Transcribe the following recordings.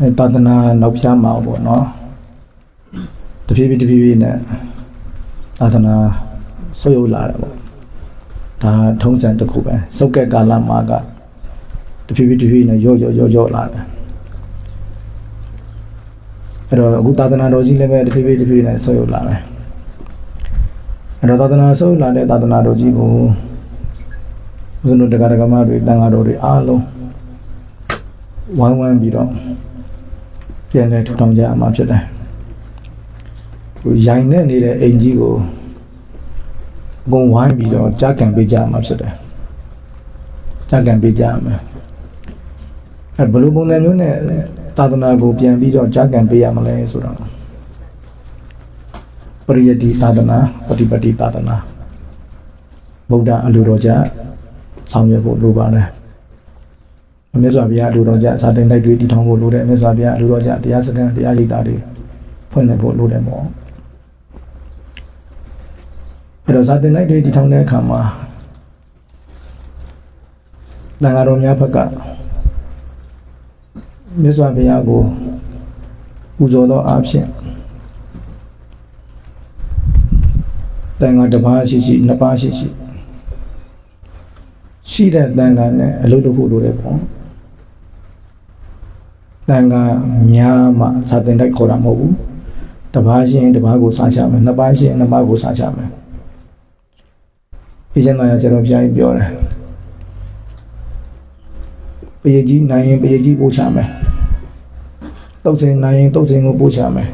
အဲသာသနာနောက်ဖြားမှာပေါ့နော်တဖြည်းဖြည်းတဖြည်းဖြည်းနဲ့သာသနာဆုပ်ယုပ်လာတယ်ပေါ့ဒါထုံးစံတစ်ခုပဲစုပ်ကက်ကာလမှာကတဖြည်းဖြည်းတဖြည်းဖြည်းနဲ့ရော့ရော့ရော့ရော့လာတယ်အဲ့တော့အခုသာသနာတော်ကြီးလည်းပဲတဖြည်းဖြည်းတဖြည်းဖြည်းနဲ့ဆုပ်ယုပ်လာတယ်အဲ့တော့သာသနာဆုပ်ယုပ်လာတဲ့သာသနာတော်ကြီးကိုဦးဇင်းတို့တရားဓမ္မတွေတန်ဃာတော်တွေအားလုံးဝိုင်းဝန်းပြီးတော့ ပြန်လဲထူထောင်ကြရမှာဖြစ်တယ်ဟိုရိုင်နဲ့နေတဲ့အိမ်ကြီးကိုအကုန်ဝိုင်းပြီးတော့ကြားကန်ပေးကြရမှာဖြစ်တယ်ကြားကန်ပေးကြရမယ်အဲဘယ်လိုပုံစံမျိုးနဲ့သာသနာကိုပြန်ပြီးတော့ကြားကန်ပေးရမလဲဆိုတော့ပရိယတိသာသနာပฏิပတိသာသနာဗုဒ္ဓအလိုတော်ကြဆောင်ရွက်ဖို့လိုပါတယ် မြတ်စွာဘုရားအလိုတော်ကြစာသင်တိုက်တွေတည်ထောင်ဖို့လိုတယ်မြတ်စွာဘုရားအလိုတော်ကြတရားစခန်းတရားရိပ်သာတွေဖွင့်လှစ်ဖို့လိုတယ်ပေါ့အဲ့တော့စာသင်တိုက်တွေတည်ထောင်တဲ့အခါမှာတန်ဃာတော်များဘက်ကမြတ်စွာဘုရားကိုပူဇော်သောအားဖြင့်တန်ဃာတစ်ပါးရှိရှိနှစ်ပါးရှိရှိရှိတဲ့တန်ဃာနဲ့အလုပ်လုပ်ဖို့လိုတယ်ပေါ့ တန်ဃာများမှစာသင်တိုက်ခေါ်တာမဟုတ်ဘူးတစ်ပါးရှိရင်တစ်ပါးကိုစားချမယ်နှစ်ပါးရှိရင်နှစ်ပါးကိုစားချမယ်ဒီကျမ်းစာရဆရာတော်ဘုရားကြီးပြောတယ်ပရိကြီးနိုင်ရင်ပရိကြီးပို့ချမယ်တုတ်စင်နိုင်ရင်တုတ်စင်ကိုပို့ချမယ်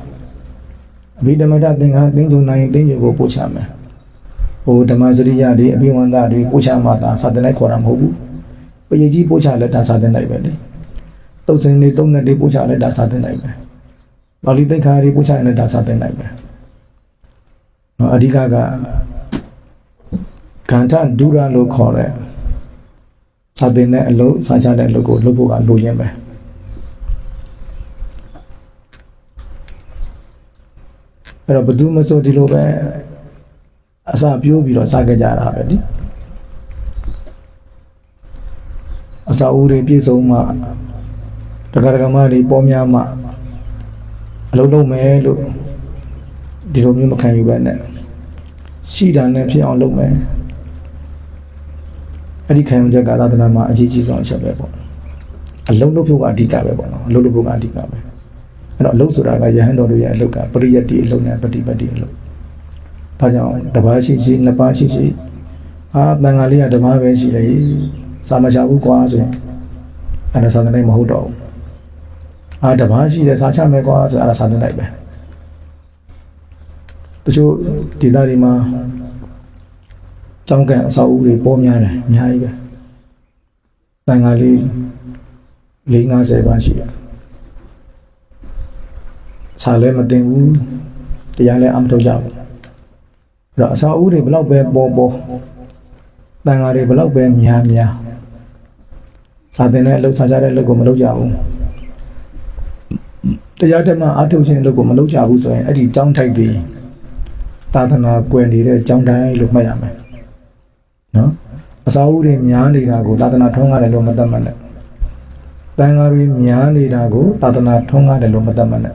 အဘိဓမ္မတသင်္ဃာသင်္ကြုံနိုင်ရင်သင်္ကြုံကိုပို့ချမယ်ဟိုဓမ္မစရိယတွေအဘိဝန္ဒတွေပို့ချမှသာစာသင်လိုက်ခေါ်တာမဟုတ်ဘူးပရိကြီးပို့ချလက်တာစာသင်လိုက်ပဲလေ တုတ်စင်တွေတုံးနဲ့တွေပို့ချလက်တာစာသင်လိုက်ပဲပါဠိသိက္ခာတွေပို့ချလက်တာစာသင်လိုက်ပဲနော်အဓိကကကန္ထဒုရလို့ခေါ်တဲ့စာသင်တဲ့အလုပ်စာချတဲ့အလုပ်ကိုလုပ်ဖို့ကလိုရင်းပဲအဲ့တော့ဘယ်သူမှစိုးဒီလိုပဲအစာပြိုးပြီးတော့စားကြကြတာပဲဒီအစာဦးတွေပြည့်စုံမှ တက္ကရာမတွေပေါ်များမှအလုပ်လုပ်မယ်လို့ဒီလိုမျိုးမခံယူပဲနဲ့ရှိတာနဲ့ဖြစ်အောင်လုပ်မယ်အဲ့ဒီခံယူချက်ကသာသနာမှာအကြီးကြီးဆုံးအချက်ပဲပေါ့အလုံးလုံးဖို့ကအဓိကပဲပေါ့နော်အလုံးလုံးဖို့ကအဓိကပဲအဲ့တော့အလုံးဆိုတာကယဟန်တော်တို့ရဲ့အလုပ်ကပရိယတ်တိအလုံးနဲ့ပฏิပတ်တိအလုံးဘာကြောင့်တပါးရှိရှိနှစ်ပါးရှိရှိအာတန်ဃာလေးကဓမ္မပဲရှိတယ်စာမချဘူးကွာဆိုရင်အဲ့ဒါသာသနာမဟုတ်တော့ဘူး အာဓမ္မရှိတယ်စာချမယ်ကွာဆိုအဲ့ဒါသာသနာပဲတချို့ဒေသတွေမှာကျောင်းကန်အဆောက်အဦတွေပေါ်များတယ်အများကြီးပဲတန်ဃာလေး450ပါရှိတယ်စာလည်းမတင်ဘူးတရားလည်းအမထုတ်ကြဘူးအဲ့တော့အဆောက်အဦတွေဘလောက်ပဲပေါ်ပေါ်တန်ဃာတွေဘလောက်ပဲများများစာတင်တဲ့အလုပ်စာကြတဲ့အလုပ်ကိုမလုပ်ကြဘူး တရားဓမ္မအထုတ်ခြင်းအလုပ်ကိုမလုပ်ကြဘူးဆိုရင်အဲ့ဒီကျောင်းထိုက်တွေသာသနာကွယ်နေတဲ့ကျောင်းတိုင်းလို့မှတ်ရမယ်နော်အစာအုပ်တွေများနေတာကိုသာသနာထွန်းကားတယ်လို့မသတ်မှတ်နဲ့တန်ဃာတွေများနေတာကိုသာသနာထွန်းကားတယ်လို့မသတ်မှတ်နဲ့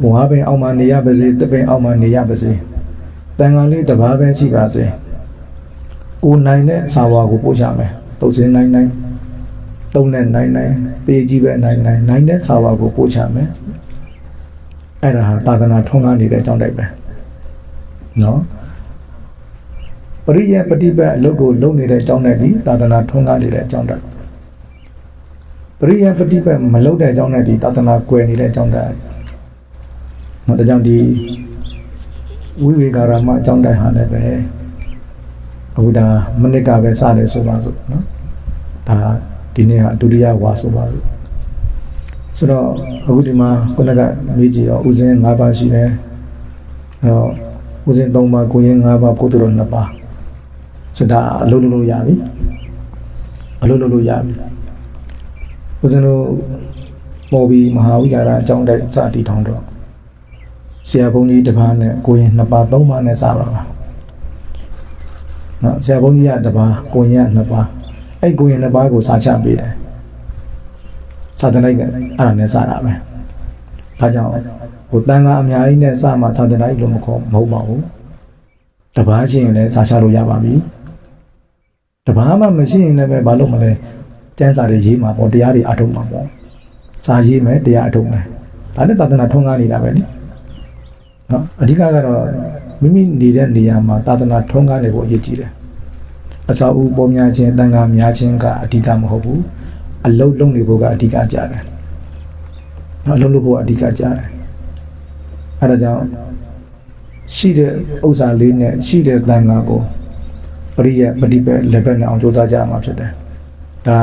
ဘဝပင်အောင်မှနေရပါစေတပင်အောင်မှနေရပါစေတန်ဃာလေးတစ်ပါးပဲရှိပါစေကိုနိုင်တဲ့စာဝါကိုပို့ချမယ်တုတ်စင်းနိုင်နိုင် တုံးနဲ့နိုင်နိုင်ပေကြီးပဲနိုင်နိုင်နိုင်တဲ့စာဝါကိုပို့ချမယ်အဲ့ဒါဟာသာသနာထွန်းကားနေတဲ့အကြောင်းတိုက်ပဲနော်ပရိယပฏิပတ်အလုပ်ကိုလုပ်နေတဲ့အကြောင်းနဲ့ဒီသာသနာထွန်းကားနေတဲ့အကြောင်းတိုက်ပရိယပฏิပတ်မလုပ်တဲ့အကြောင်းနဲ့ဒီသာသနာကွယ်နေတဲ့အကြောင်းတိုက်နော်ဒါကြောင့်ဒီဝိဝေကာရမအကြောင်းတိုက်ဟာလည်းပဲအခုဒါမနစ်ကပဲစတယ်ဆိုပါစို့နော်ဒါ ဒီနေ့ဟာဒုတိယဝါဆိုပါစို့ဆိုတော့အခုဒီမှာခုနကမေးကြည့်တော့ဥစဉ်၅ပါးရှိတယ်အဲတော့ဥစဉ်၃ပါးကိုရင်၅ပါးပုဒ်တော်၂ပါးစဒါအလုံးလုံးလို့ရပြီအလုံးလုံးလို့ရပြီဥစဉ်တို့ပေါ်ပြီးမဟာဝိဟာရအကြောင်းတိုက်စတည်ထောင်တော့ဆရာဘုန်းကြီးတစ်ပါးနဲ့ကိုရင်နှစ်ပါးသုံးပါးနဲ့စပါပါနော်ဆရာဘုန်းကြီးကတစ်ပါးကိုရင်ကနှစ်ပါး အဲ့ကိုရင်နှစ်ပါးကိုစာချပေးတယ်စာသင်တိုက်ကအဲ့ဒါနဲ့စတာပဲဒါကြောင့်ဟိုတန်ခါအများကြီးနဲ့စမှစာသင်တိုက်လို့မခေါ်မဟုတ်ပါဘူးတပားချင်းရင်လည်းစာချလို့ရပါပြီတပားမှမရှိရင်လည်းပဲဘာလို့မလဲကျမ်းစာတွေရေးမှာပေါ့တရားတွေအထုတ်မှာပေါ့စာရေးမယ်တရားအထုတ်မယ်ဒါနဲ့သာသနာထွန်းကားနေတာပဲလေနော်အဓိကကတော့မိမိနေတဲ့နေရာမှာသာသနာထွန်းကားနေဖို့အရေးကြီးတယ် အစာအုပ်ပေါ်များခြင်းတန်ခါများခြင်းကအဓိကမဟုတ်ဘူးအလုံးလုံးနေဖို့ကအဓိကကြတယ်နော်အလုံးလုံးဖို့ကအဓိကကြတယ်အဲဒါကြောင့်ရှိတဲ့ဥစ္စာလေးနဲ့ရှိတဲ့တန်ခါကိုပရိယပฏิပဲလက်ပဲနဲ့အောင်ကြိုးစားကြရမှာဖြစ်တယ်ဒါ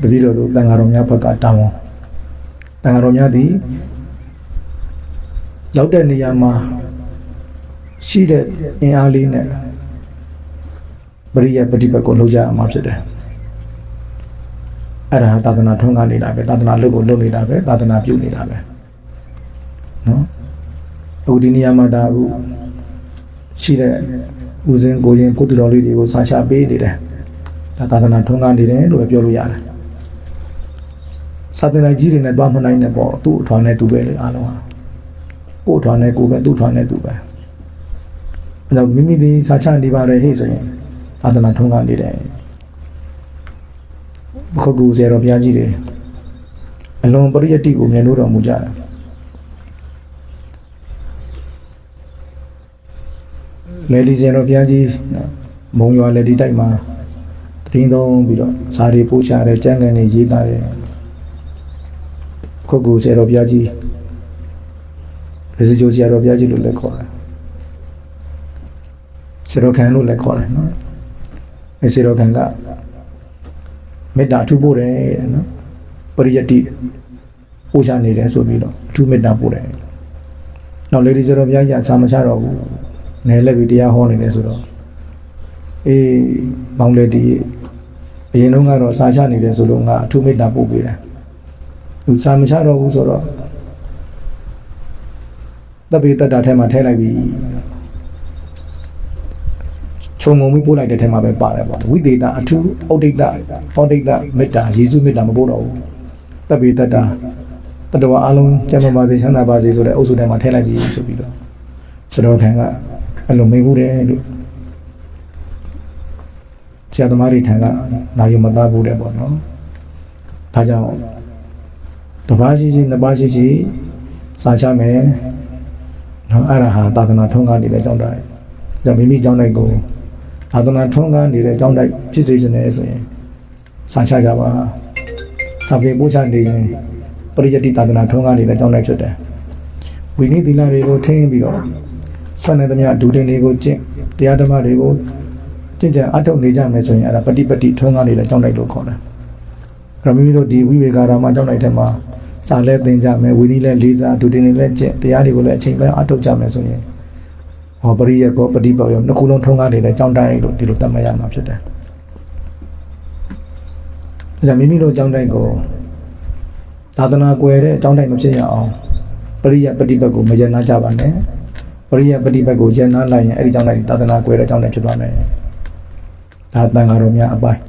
တပည့်တော်တို့တန်ခါတော်များဘက်ကတာဝန်တန်ခါတော်များသည်ရောက်တဲ့နေရာမှာရှိတဲ့အင်အားလေးနဲ့ ပရိယပฏิပတ်ကိုလှုပ်ကြရမှာဖြစ်တယ်အဲ့ဒါသာသနာထွန်းကားနေတာပဲသာသနာလုပ်ကိုလုပ်နေတာပဲသာသနာပြုနေတာပဲနော်အခုဒီနေရာမှာဒါအခုရှိတဲ့ဦးစင်းကိုရင်ကိုတူတော်လေးတွေကိုစာချပေးနေတယ်ဒါသာသနာထွန်းကားနေတယ်လို့ပဲပြောလို့ရတယ်စာသင်တိုင်းကြီးတွေနဲ့တွားမနိုင်နဲ့ပေါ့သူ့အထွားနဲ့သူပဲလေအားလုံးဟာကို့အထွားနဲ့ကိုပဲသူ့အထွားနဲ့သူပဲအဲ့တော့မိမိဒီစာချနေပါတယ်ဟေ့ဆိုရင် သာသနာထွန်းကားနေတယ်ဘုခကူစေတော်ဘုရားကြီးတွေအလွန်ပရိယတ္တိကိုမြင်လို့တော်မူကြတယ်လေလီစေတော်ဘုရားကြီးနော်မုံရွာလေဒီတိုက်မှာတည်င်းသုံးပြီးတော့ဇာတိပို့ချတယ်ကြံငယ်နေရေးသားတယ်ခုတ်ကူစေတော်ဘုရားကြီးရေစကြိုစေတော်ဘုရားကြီးလို့လည်းခေါ်တယ်စေတော်ခံလို့လည်းခေါ်တယ်နော် အဲစေတော်ခံကမေတ္တာအထူးပို့တယ်တဲ့နော်ပရိယတ္တိပို့ချနေတယ်ဆိုပြီးတော့အထူးမေတ္တာပို့တယ်နောက်လေဒီစေတော်ဘုရားကြီးအစာမချတော့ဘူးနယ်လက်ပြီးတရားဟောနေတယ်ဆိုတော့အေးမောင်လေဒီအရင်တော့ကတော့စာချနေတယ်ဆိုလို့ငါအထူးမေတ္တာပို့ပေးတယ်သူစာမချတော့ဘူးဆိုတော့တပ်ပေတ္တာထဲမှာထဲလိုက်ပြီး ခြုံငုံပြီးပို့လိုက်တဲ့ထဲမှာပဲပါတယ်ပေါ့ဝိသေတာအထူးဩဒိတဩဒိတမေတ္တာယေရှုမေတ္တာမပို့တော့ဘူးတပ်ပေတ္တာတတဝအလုံးကျမ်းမာပါစေချမ်းသာပါစေဆိုတဲ့အုပ်စုထဲမှာထဲလိုက်ပြီးဆိုပြီးတော့စတော်ခံကအဲ့လိုမိန်မှုတယ်လို့ဆရာသမားတွေထံကနာယူမသားဘူးတယ်ပေါ့နော်ဒါကြောင့်တစ်ပါးရှိရှိနှစ်ပါးရှိရှိစာချမယ်နော်အဲ့ဒါဟာသာသနာထုံးကားနေတဲ့အကြောင်းတိုင်းကြောင့်မိမိအကြောင်းတိုင်းကို သာသနာထုံးကားနေတဲ့အကြောင်းတိုင်းဖြစ်စေချင်တယ်ဆိုရင်စာချကြပါစာပေပို့ချနေရင်ပရိယတ္တိသာသနာထုံးကားနေတဲ့အကြောင်းတိုင်းဖြစ်တယ်ဝိနည်းသီလတွေကိုထိန်းပြီးတော့ဆွမ်းနေသမျှဒုတင်တွေကိုကျင့်တရားဓမ္မတွေကိုကျင့်ကြံအထောက်နေကြမယ်ဆိုရင်အဲ့ဒါပฏิပတ္တိထုံးကားနေတဲ့အကြောင်းတိုင်းလို့ခေါ်တယ်အဲ့တော့မိမိတို့ဒီဝိဝေကာရမအကြောင်းတိုင်းထဲမှာစာလဲသင်ကြမယ်ဝိနည်းလဲလေးစားဒုတင်တွေလဲကျင့်တရားတွေကိုလည်းအချိန်ပိုင်းအထောက်ကြမယ်ဆိုရင် ဟောပရိယကောပฏิပတ်ရောနှစ်ခုလုံးထုံးကားနေတဲ့အကြောင်းတိုင်းလို့ဒီလိုသတ်မှတ်ရမှာဖြစ်တယ်ဒါကြောင့်မိမိတို့အကြောင်းတိုင်းကိုသာသနာကွယ်တဲ့အကြောင်းတိုင်းမဖြစ်ရအောင်ပရိယပฏิပတ်ကိုမယနာကြပါနဲ့ပရိယပฏิပတ်ကိုယနာလိုက်ရင်အဲ့ဒီအကြောင်းတိုင်းသာသနာကွယ်တဲ့အကြောင်းတိုင်းဖြစ်သွားမယ်ဒါတန်ဃာတော်များအပိုင်း